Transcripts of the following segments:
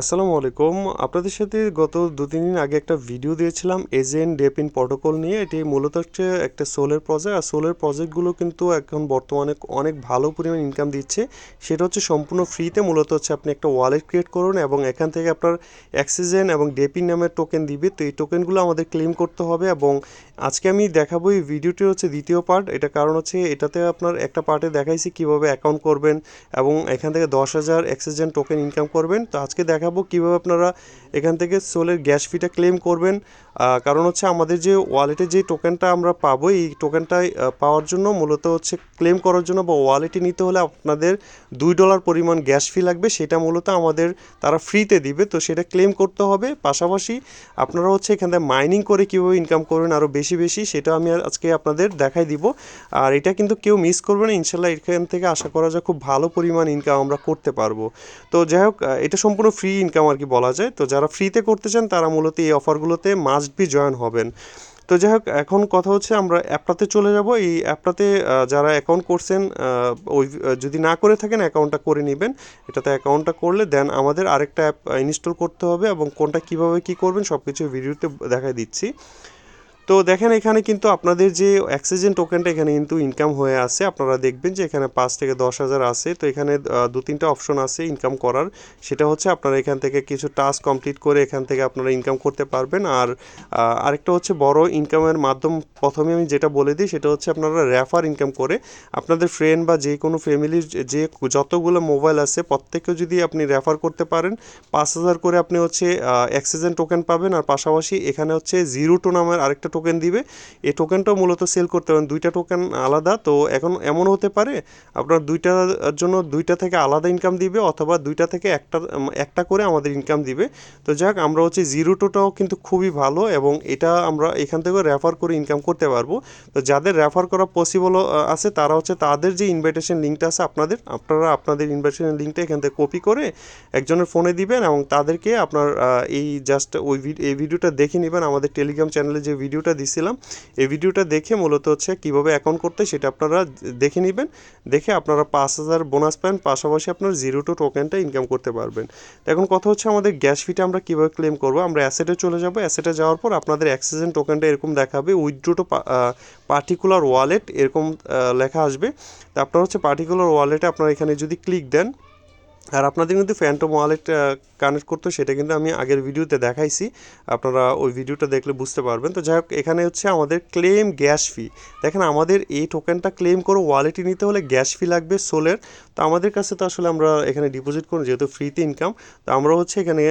আসসালামু আলাইকুম। আপনাদের সাথে গত দু তিন দিন আগে একটা ভিডিও দিয়েছিলাম এজেন্ট ডেপিন প্রোটোকল নিয়ে। এটি মূলত হচ্ছে একটা সোলের প্রজেক্ট আর সোলের প্রজেক্টগুলো কিন্তু এখন বর্তমানে অনেক ভালো পরিমাণ ইনকাম দিচ্ছে। সেটা হচ্ছে সম্পূর্ণ ফ্রিতে মূলত হচ্ছে আপনি একটা ওয়ালেট ক্রিয়েট করুন এবং এখান থেকে আপনার অ্যাক্সিজেন এবং ডেপিন নামের টোকেন দিবে। তো এই টোকেনগুলো আমাদের ক্লেম করতে হবে এবং আজকে আমি দেখাবো এই ভিডিওটি হচ্ছে দ্বিতীয় পার্ট এটা কারণ হচ্ছে এটাতে আপনার একটা পার্টে দেখাইছি কীভাবে অ্যাকাউন্ট করবেন এবং এখান থেকে দশ হাজার অ্যাক্সিজেন টোকেন ইনকাম করবেন। তো আজকে দেখাবো কীভাবে আপনারা এখান থেকে সোলের গ্যাস ফিটা ক্লেম করবেন। কারণ হচ্ছে আমাদের যে ওয়ালেটে যে টোকেনটা আমরা পাবো, এই টোকেনটা পাওয়ার জন্য মূলত হচ্ছে ক্লেম করার জন্য বা ওয়ালেটে নিতে হলে আপনাদের দুই ডলার পরিমাণ গ্যাস ফি লাগবে, সেটা মূলত আমাদের তারা ফ্রিতে দিবে। তো সেটা ক্লেম করতে হবে। পাশাপাশি আপনারা হচ্ছে এখান থেকে মাইনিং করে কীভাবে ইনকাম করবেন আরও বেশি বেশি, সেটা আমি আজকে আপনাদের দেখাই দিব। আর এটা কিন্তু কেউ মিস করবে না, ইনশাল্লাহ এখান থেকে আশা করা যায় খুব ভালো পরিমাণ ইনকাম আমরা করতে পারব। তো যাই হোক এটা সম্পূর্ণ ফ্রি ইনকাম আর কি বলা যায়। তো যারা ফ্রিতে করতে চান, তারা মূলত এই অফারগুলোতে মাস্ট বি জয়েন হবেন। তো যাই হোক, এখন কথা হচ্ছে আমরা অ্যাপটাতে চলে যাব। এই অ্যাপটাতে যারা অ্যাকাউন্ট করছেন ওই যদি না করে থাকেন অ্যাকাউন্টটা করে নেবেন। এটাতে অ্যাকাউন্টটা করলে দেন আমাদের আরেকটা অ্যাপ ইনস্টল করতে হবে এবং কোনটা কীভাবে কি করবেন সব কিছু ভিডিওতে দেখাই দিচ্ছি। তো দেখেন, এখানে কিন্তু আপনাদের যে অ্যাক্সিজেন টোকেনটা এখানে কিন্তু ইনকাম হয়ে আছে। আপনারা দেখবেন যে এখানে পাঁচ থেকে দশ হাজার আছে। তো এখানে দু তিনটা অপশন আছে ইনকাম করার। সেটা হচ্ছে আপনারা এখান থেকে কিছু টাস্ক কমপ্লিট করে এখান থেকে আপনারা ইনকাম করতে পারবেন। আর আরেকটা হচ্ছে বড় ইনকামের মাধ্যম প্রথমে আমি যেটা বলে দিই, সেটা হচ্ছে আপনারা রেফার ইনকাম করে আপনাদের ফ্রেন্ড বা যে কোনো ফ্যামিলির যে যতগুলো মোবাইল আছে, প্রত্যেককে যদি আপনি রেফার করতে পারেন, পাঁচ হাজার করে আপনি হচ্ছে অ্যাক্সিজেন টোকেন পাবেন। আর পাশাপাশি এখানে হচ্ছে জিরো টু নামের আরেকটা টোকেন দিবে। এই টোকেনটাও মূলত সেল করতে পারেন। দুইটা টোকেন আলাদা। তো এখন এমন হতে পারে, আপনার দুইটার জন্য দুইটা থেকে আলাদা ইনকাম দিবে অথবা দুইটা থেকে একটা একটা করে আমাদের ইনকাম দিবে। তো যাক, আমরা হচ্ছে জিরো টুটাও কিন্তু খুবই ভালো এবং এটা আমরা এখান থেকে রেফার করে ইনকাম করতে পারব। তো যাদের রেফার করা পসিবল আছে, তারা হচ্ছে তাদের যে ইনভাইটেশন লিঙ্কটা আছে আপনাদের, আপনারা আপনাদের ইনভাইটেশন লিঙ্কটা এখান থেকে কপি করে একজনের ফোনে দিবেন এবং তাদেরকে আপনার এই জাস্ট ওই এই ভিডিওটা দেখে নেবেন। আমাদের টেলিগ্রাম চ্যানেলে যে ভিডিওটা দিছিলাম, এই ভিডিওটা দেখে মূলত হচ্ছে কীভাবে অ্যাকাউন্ট করতে সেটা আপনারা দেখে নেবেন। দেখে আপনারা পাঁচ হাজার বোনাস পান, পাশাপাশি আপনার জিরো টু টোকেনটা ইনকাম করতে পারবেন। তো এখন কথা হচ্ছে আমাদের গ্যাস ফিটা আমরা কীভাবে ক্লেম করব, আমরা অ্যাসেটে চলে যাব অ্যাসেটে যাওয়ার পর আপনাদের অ্যাক্সিজেন টোকেনটা এরকম দেখাবে উইথড্রো টু পার্টিকুলার ওয়ালেট এরকম লেখা আসবে। তো আপনার হচ্ছে পার্টিকুলার ওয়ালেটে আপনারা এখানে যদি ক্লিক দেন আর আপনাদের কিন্তু ফ্যান্টম ওয়ালেট কানেক্ট করতে সেটা কিন্তু আমি আগের ভিডিওতে দেখাইছি। আপনারা ওই ভিডিওটা দেখলে বুঝতে পারবেন। তো যাই হোক, এখানে হচ্ছে আমাদের ক্লেম গ্যাস ফি দেখেন, আমাদের এই টোকেনটা ক্লেম করে ওয়ালেটে নিতে হলে গ্যাস ফি লাগবে সোলের তো আমাদের কাছে তো আসলে আমরা এখানে ডিপোজিট করুন যেহেতু ফ্রিতে ইনকাম তো আমরা হচ্ছে এখানে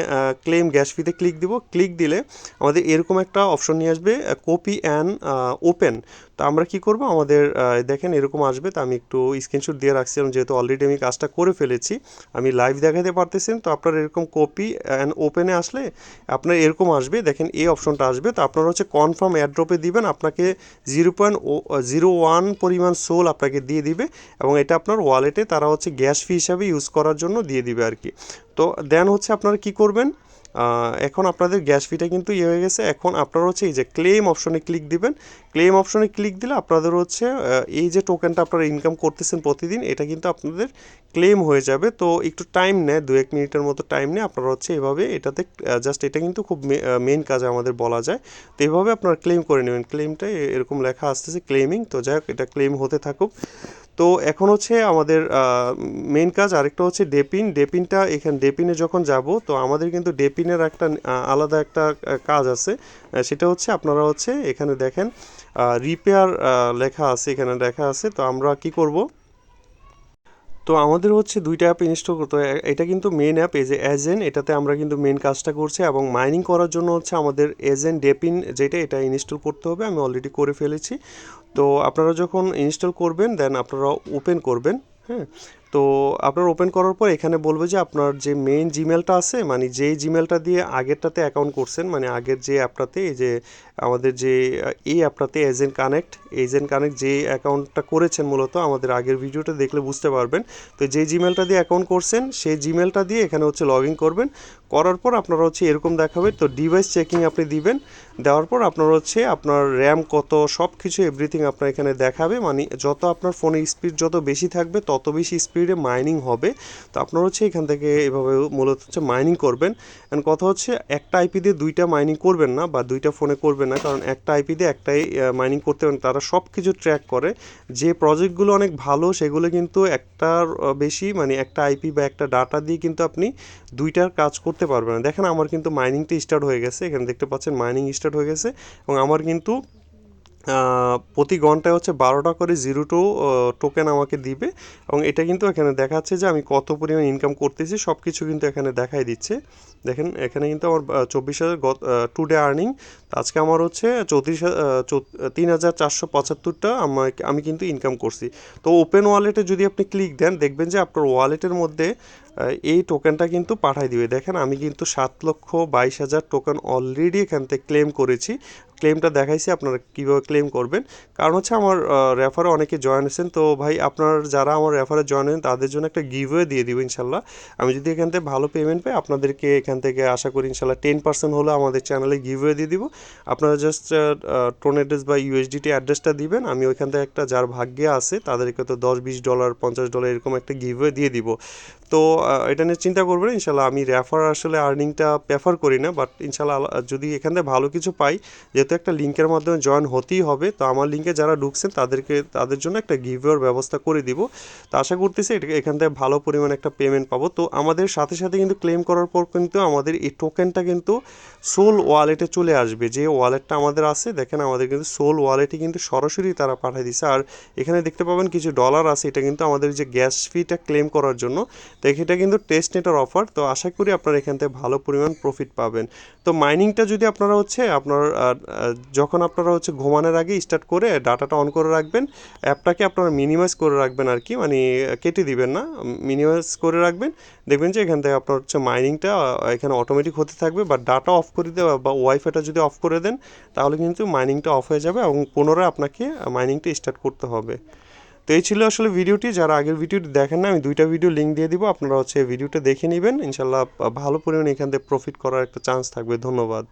ক্লেম গ্যাস ফিতে ক্লিক দিব। ক্লিক দিলে আমাদের এরকম একটা অপশন নিয়ে আসবে কপি অ্যান্ড ওপেন তো আমরা কি করব? আমাদের দেখেন এরকম আসবে। তো আমি একটু স্ক্রিনশট দিয়ে রাখছিলাম, যেহেতু অলরেডি আমি কাজটা করে ফেলেছি। আমি লাইভ দেখাতে পারতেছেন, তো আপনার এরকম কপি অ্যান্ড ওপেনে আসলে আপনার এরকম আসবে, দেখেন এই অপশনটা আসবে, তো আপনারা হচ্ছে কনফার্ম অ্যাড্রপে দিবেন, আপনাকে জিরো পয়েন্ট জিরো ওয়ান পরিমাণ সোল আপনাকে দিয়ে দিবে, এবং এটা আপনার ওয়ালেটে তারা হচ্ছে গ্যাস ফি হিসাবে ইউজ করার জন্য দিয়ে দিবে আর কি। তো দেন হচ্ছে আপনারা কি করবেন? এখন আপনাদের গ্যাস ফিটা কিন্তু ইয়ে হয়ে গেছে। এখন আপনারা হচ্ছে এই যে ক্লেম অপশনে ক্লিক দিবেন। ক্লেম অপশনে ক্লিক দিলে আপনাদের হচ্ছে এই যে টোকেনটা আপনারা ইনকাম করতেছেন প্রতিদিন, এটা কিন্তু আপনাদের ক্লেম হয়ে যাবে। তো একটু টাইম নেয় দু এক মিনিটের মতো টাইম নেয়। আপনারা হচ্ছে এভাবে এটাতে জাস্ট এটা কিন্তু খুব মেন কাজ আমাদের বলা যায়। তো এভাবে আপনারা ক্লেম করে নেবেন। ক্লেমটা এরকম লেখা আসতেছে ক্লেমিং তো যাই হোক, এটা ক্লেম হতে থাকুক। তো এখন হচ্ছে আমাদের মেন কাজ আরেকটা হচ্ছে ডেপিন ডেপিনটা এখানে ডেপিনে যখন যাব, তো আমাদের কিন্তু ডেপিনের একটা আলাদা একটা কাজ আছে। সেটা হচ্ছে আপনারা হচ্ছে এখানে দেখেন রিপেয়ার লেখা আছে, এখানে দেখা আছে। তো আমরা কি করব? তো আমাদের হচ্ছে দুইটা অ্যাপ ইনস্টল করতে হয়। এটা কিন্তু মেন অ্যাপ যে এজেন্ট এটাতে আমরা কিন্তু মেন কাজটা করছি এবং মাইনিং করার জন্য হচ্ছে আমাদের এজেন্ট ডেপিন যেটা, এটা ইনস্টল করতে হবে। আমি অলরেডি করে ফেলেছি। তো আপনারা যখন ইনস্টল করবেন দেন আপনারা ওপেন করবেন হ্যাঁ? তো আপনার ওপেন করার পর এখানে বলবে যে আপনার যে মেইন জিমেলটা আছে মানে যে জিমেলটা দিয়ে আগেরটাতে অ্যাকাউন্ট করছেন মানে আগের যে অ্যাপটাতে এই যে আমাদের যে এই অ্যাপটাতে এজেন্ট কানেক্ট এজেন্ট কানেক্ট যে অ্যাকাউন্টটা করেছেন মূলত, আমাদের আগের ভিডিওটা দেখলে বুঝতে পারবেন। তো যে জিমেলটা দিয়ে অ্যাকাউন্ট করছেন, সেই জিমেলটা দিয়ে এখানে হচ্ছে লগ ইন করবেন। করার পর আপনারা হচ্ছে এরকম দেখাবে। তো ডিভাইস চেকিং আপনি দিবেন। দেওয়ার পর আপনার হচ্ছে আপনার র্যাম কত সব কিছু এভরিথিং আপনার এখানে দেখাবে। মানে যত আপনার ফোনের স্পিড যত বেশি থাকবে, তত বেশি স্পিডে মাইনিং হবে। তো আপনারা হচ্ছে এখান থেকে এভাবে মূলত হচ্ছে মাইনিং করবেন। অ্যান্ড কথা হচ্ছে, একটা আইপি দিয়ে দুইটা মাইনিং করবেন না বা দুইটা ফোনে করবেন না। কারণ একটা আইপি দিয়ে একটাই মাইনিং করতে পারেন। তারা সব কিছু ট্র্যাক করে। যে প্রজেক্টগুলো অনেক ভালো, সেগুলো কিন্তু একটার বেশি মানে একটা আইপি বা একটা ডাটা দিয়ে কিন্তু আপনি দুইটার কাজ করতে পারবেন না। দেখেন আমার কিন্তু মাইনিংটা স্টার্ট হয়ে গেছে। এখানে দেখতে পাচ্ছেন মাইনিং স্টার্ট হয়ে গেছে এবং আমার কিন্তু প্রতি ঘন্টায় হচ্ছে বারোটা করে জিরো টু টোকেন আমাকে দিবে। এবং এটা কিন্তু এখানে দেখাচ্ছে যে আমি কত পরিমাণ ইনকাম করতেছি সব কিছু কিন্তু এখানে দেখাই দিচ্ছে। দেখেন, এখানে কিন্তু আমার চব্বিশ হাজার গত টু ডে আর্নিং আজকে আমার হচ্ছে চৌত্রিশ তিন হাজার চারশো পঁচাত্তরটা আমি কিন্তু ইনকাম করছি। তো ওপেন ওয়ালেটে যদি আপনি ক্লিক দেন, দেখবেন যে আপনার ওয়ালেটের মধ্যে এই টোকেনটা কিন্তু পাঠাই দিবে। দেখেন, আমি কিন্তু সাত লক্ষ বাইশ হাজার টোকেন অলরেডি এখান থেকে ক্লেম করেছি। ক্লেমটা দেখাইছি, আপনারা কীভাবে ক্লেম করবেন। কারণ হচ্ছে আমার রেফারে অনেকে জয়েন হয়েছেন, তো ভাই আপনার যারা আমার রেফারে জয়েন হয়েছেন, তাদের জন্য একটা গিভওয়ে দিয়ে দিব ইনশাল্লাহ। আমি যদি এখান থেকে ভালো পেমেন্ট পাই, আপনাদেরকে এখান থেকে আশা করি ইনশাল্লাহ টেন পার্সেন্ট হলে আমাদের চ্যানেলে গিভওয়ে দিয়ে দিব। আপনারা জাস্ট টোন অ্যাড্রেস বা ইউএসডিটি অ্যাড্রেসটা দিবেন, আমি ওইখান থেকে একটা যার ভাগ্যে আছে, তাদেরকে তো দশ বিশ ডলার পঞ্চাশ ডলার এরকম একটা গিভওয়ে দিয়ে দিব। তো এটা নিয়ে চিন্তা করবেন ইনশাল্লাহ আমি রেফার আসলে আর্নিংটা প্রেফার করি না বাট ইনশাল্লাহ যদি এখান থেকে ভালো কিছু পাই যেহেতু একটা লিঙ্কের মাধ্যমে জয়েন হতেই হবে, তো আমার লিঙ্কে যারা ঢুকছেন তাদেরকে, তাদের জন্য একটা গিভওয়ের ব্যবস্থা করে দিব। তো আশা করতেছি এটা, এখান থেকে ভালো পরিমাণে একটা পেমেন্ট পাবো। তো আমাদের সাথে সাথে কিন্তু ক্লেম করার পর কিন্তু আমাদের এই টোকেনটা কিন্তু সোল ওয়ালেটে চলে আসবে। যে ওয়ালেটটা আমাদের আছে, দেখেন আমাদের কিন্তু সোল ওয়ালেটে কিন্তু সরাসরি তারা পাঠিয়ে দিছে। আর এখানে দেখতে পাবেন কিছু ডলার আছে, এটা কিন্তু আমাদের যে গ্যাস ফিটা ক্লেম করার জন্য, তো এটা কিন্তু টেস্ট নেটার অফার তো আশা করি আপনারা এখান থেকে ভালো পরিমাণ প্রফিট পাবেন। তো মাইনিংটা যদি আপনারা হচ্ছে, আপনার যখন আপনারা হচ্ছে ঘুমানোর আগে স্টার্ট করে ডাটাটা অন করে রাখবেন, অ্যাপটাকে আপনারা মিনিমাইজ করে রাখবেন আর কি মানে কেটে দিবেন না মিনিমাইজ করে রাখবেন। দেখবেন যে এখান থেকে আপনার হচ্ছে মাইনিংটা এখানে অটোমেটিক হতে থাকবে বা ডাটা অফ করে দেওয়া বা ওয়াইফাইটা যদি অফ করে দেন, তাহলে কিন্তু মাইনিংটা অফ হয়ে যাবে এবং পুনরায় আপনাকে মাইনিংটা স্টার্ট করতে হবে। তো এই ছিল আসলে ভিডিওটি, যারা আগের ভিডিওটি দেখেন না, আমি দুইটা ভিডিও লিঙ্ক দিয়ে দিব, আপনারা হচ্ছে ভিডিওটা দেখে নেবেন ইনশাল্লাহ ভালো পরিমাণে এখান থেকে প্রফিট করার একটা চান্স থাকবে, ধন্যবাদ।